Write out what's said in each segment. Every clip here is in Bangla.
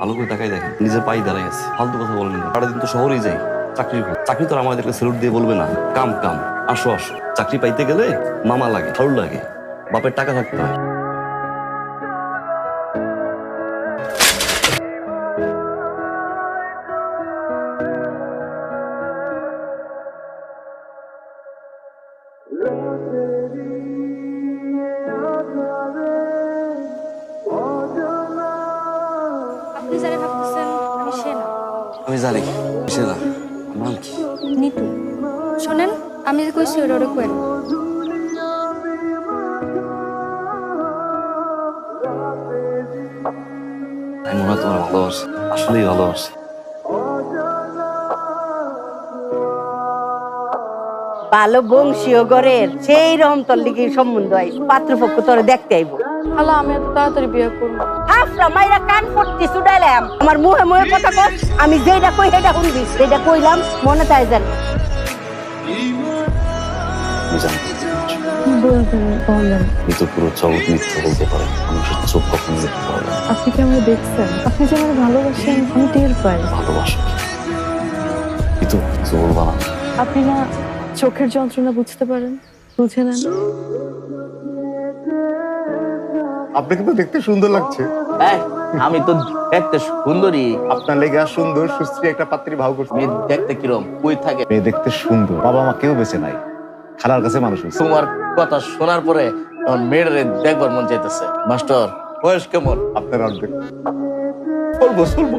ভালো করে টাকাই দেখেন, নিজের পায়ে দাঁড়াই আছে। ফালতু কথা বলেন না সারাদিন তো শহরেই যাই, চাকরি করি। চাকরি তো আমাদেরকে স্যালুট দিয়ে বলবে না। কাম কাম, আসো আসো। চাকরি পাইতে গেলে মামা লাগে ফাউল লাগে। বাপের টাকা থাকতে হয়। আমি জানি। না নাম কি? নিতু। শোনেন আমি যে কইছি ওটা ওটা কোয়েন আমি মনে হয় তোমার ভালোবাসি। আসলেই ভালোবাসি। ভালো বংশীয় গড়ের সেই রকম তোর লিগে সম্বন্ধ আইস পাত্রপক্ষ তোর দেখতে আইব। খালা আমি এত তাড়াতাড়ি বিয়ে করব। আফরা মাইরা কান পট্টি ছুটাইলাম আমার মুহে মুহে কথা কর আমি যেটা কই সেটা শুনবি। যেটা কইলাম মনে তাই জানি আমি জানি বলবেন বলেন কিন্তু পুরো জগৎ মিথ্যা বলতে পারে মানুষের চোখ কখনো দেখতে পারে আপনি কি আমাকে দেখছেন? আপনি যে আমাকে ভালোবাসেন আমি টের পাই। ভালোবাসা কি? কিন্তু কিছু বলবা না। আপনি না চোখের যন্ত্রণা বুঝতে পারেন? বুঝে নেন? আপনাকে তো দেখতে সুন্দর লাগছে। আমি তো দেখতে সুন্দরী। আপনার লেগে সুন্দর সুশ্রী একটা পাত্রী ভাও করছে। মেয়ে দেখতে কিরম? কই থাকে? মেয়ে দেখতে সুন্দর। বাবা মা কেউ বেঁচে নাই। খালার কাছে মানুষ হয়েছে। তোমার কথা শোনার পরে আমার মেয়েরে দেখবার মন চাইতেছে। মাস্টার বয়স কেমন? আপনার অর্ধেক। চলবো চলবো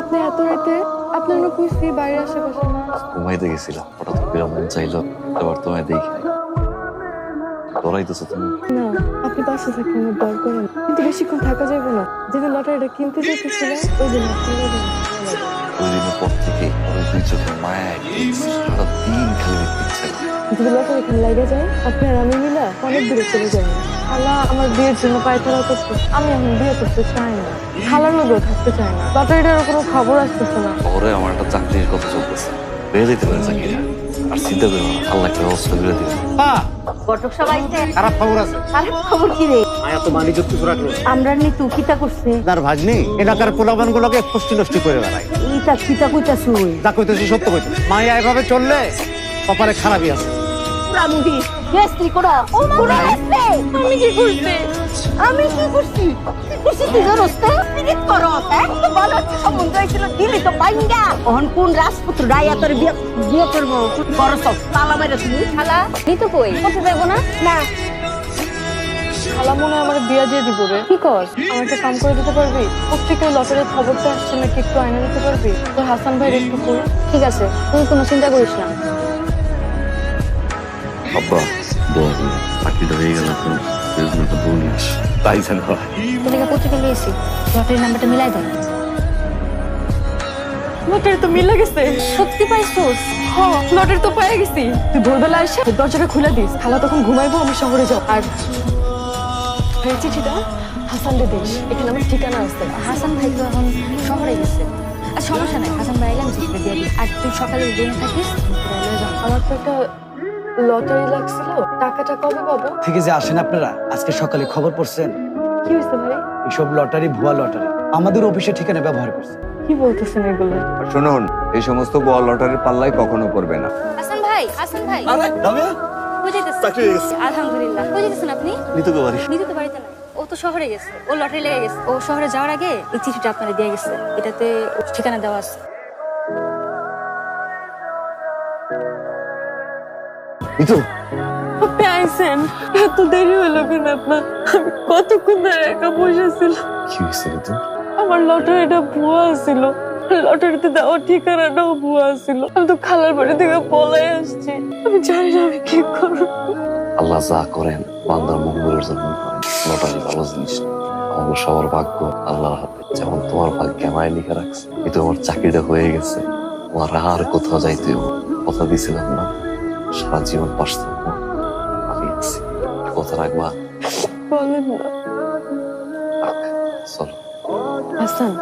আপনি এত রাতে আপনার কুস্তি বাইরে আশেপাশে? না ঘুমাইতে গেছিলাম। হঠাৎ করে মন চাইলো এবার তোমায় দেখি তুমি না আপনি পাশে থাকলে আমার দরকার নেই কিন্তু বেশিক্ষণ থাকা যাবে না। যেদিন লটারিটা কিনতে যেতেছিলাম ওই দিন আপনি ওই দিনের পর থেকে ওই দুই চোখে মায়া সারা দিন খালি যদি লটারি লাগে যায় আপনি আর আমি মিলা অনেক দূরে চলে যাবেন খালা আমার বিয়ের জন্য পায়তারা করছে। আমি এখন বিয়ে করতে চাই না। খালার লোকও থাকতে চায় না। লটারিটার কোনো খবর আসতেছে না। শহরে আমার একটা চাকরির কথা চলতেছে। পেয়ে যেতে পারে চাকরিটা। আর চিন্তা করো না আল্লাহ একটা ব্যবস্থা করে দিবে ঘটক সবাই খারাপ খবর আছে। খারাপ খবর কি রে? মায়া তো মানি যুক্ত রাখল আমরা নিতু কিতা করছে। তার ভাগ্নি এলাকার পোলাবান গুলোকে পুষ্টি নষ্ট করে বেড়ায়। এইটা কিতা কইতা শুই যা কইতেছি সত্য কইতেছি। মায়া এভাবে চললে কপালে খারাপই আছে। প্রামুহি বেস্তি করা। ও মা আমি কি করছি? আমি কি করছি? কি করছি তুই জানোস তো পিরিত করো একদম ভালো একটা সম্বন্ধ হয়েছিল দিলি তো বাইঙ্গা। ওহন কোন রাজপুত্র রায়া তোর বিয়ে বিয়ে করব? করস তালা মাইরা তুমি। খালা নিতু কই? করতে যাব না? না। খালা মনে হয় আমার বিয়া দিয়ে দিব রে। কি কর? আমার একটা কাম করে দিতে পারবি? পত্রিকায় লটারির খবরটা আসছে নাকি একটু আয়না দিতে পারবি? তোর হাসান ভাই একটু কই। ঠিক আছে তুই কোনো চিন্তা করিস না। আব্বা দোয়া করি চাকরিটা হয়ে গেল তো রেজমেন্টটা বলিস। তাই যেন হয়। তোকে পত্রিকা লিয়েছি লটারির নাম্বারটা মিলাই দাও। লটারি তো মিলে গেছে। সত্যি পাইছোস? হ্যাঁ লটারি তো পেয়ে গেছি। তুই ভোরবেলা এসে দরজাটা খুলে দিস। খালা তখন ঘুমাইবো আমি শহরে যাও। আর এই চিঠিটা হাসান রে দিস এখানে আমার ঠিকানা আছে। হাসান ভাই তো এখন শহরে গেছে। আর সমস্যা নাই হাসান ভাই আমি চিঠিটা দিয়ে দিই আর তুই সকালে দিন থাকিস। আমার তো একটা লটারি লাগছিল টাকাটা কবে পাবো? থেকে যে আসেন আপনারা আজকে সকালে খবর পড়ছেন। কি হয়েছে ভাই? এসব লটারি ভুয়া লটারি। আমাদের অফিসে ঠিকানা ব্যবহার করছে। কি বলতেছেন এগুলো? শুনুন এই সমস্ত বল লটারির পাল্লায় কখনো পড়বে না। হাসান ভাই হাসান ভাই। চাকরি আলহামদুলিল্লাহ। বুঝাইতেছেন আপনি? নিতে তো পারি নিতু তো বাড়িতে নাই। ও তো শহরে গেছে। ও লটারি লেগে গেছে। ও শহরে যাওয়ার আগে এই চিঠিটা আপনারা দিয়ে গেছে। এটাতে ঠিকানা দেওয়া আছে। আপনি আইসেন এত দেরি হলো কেন আপনার? আমি কতক্ষণ ধরে একা বসেছিলাম। কি হয়েছে আমার লটারিটা ভুয়া ছিল লটারিতে দেওয়া ঠিকানাটাও ভুয়া ছিল আমি তো খালার বাড়ি থেকে পলাই আসছি। আমি জানি না আমি কি করব। আল্লাহ যা করেন বান্দার মঙ্গলের জন্য করেন। লটারি ভালো জিনিস না। আমাদের সবার ভাগ্য আল্লাহর হাতে। যেমন তোমার ভাগ্যে আমায় লিখে রাখছে কিন্তু আমার চাকরিটা হয়ে গেছে। আমার আর কোথাও যাইতে হবে না। কথা দিয়েছিলাম না। সারা জীবন পাশে থাকব। আমি আছি। কথা রাখবা। বলেন না। চলো। হাসান।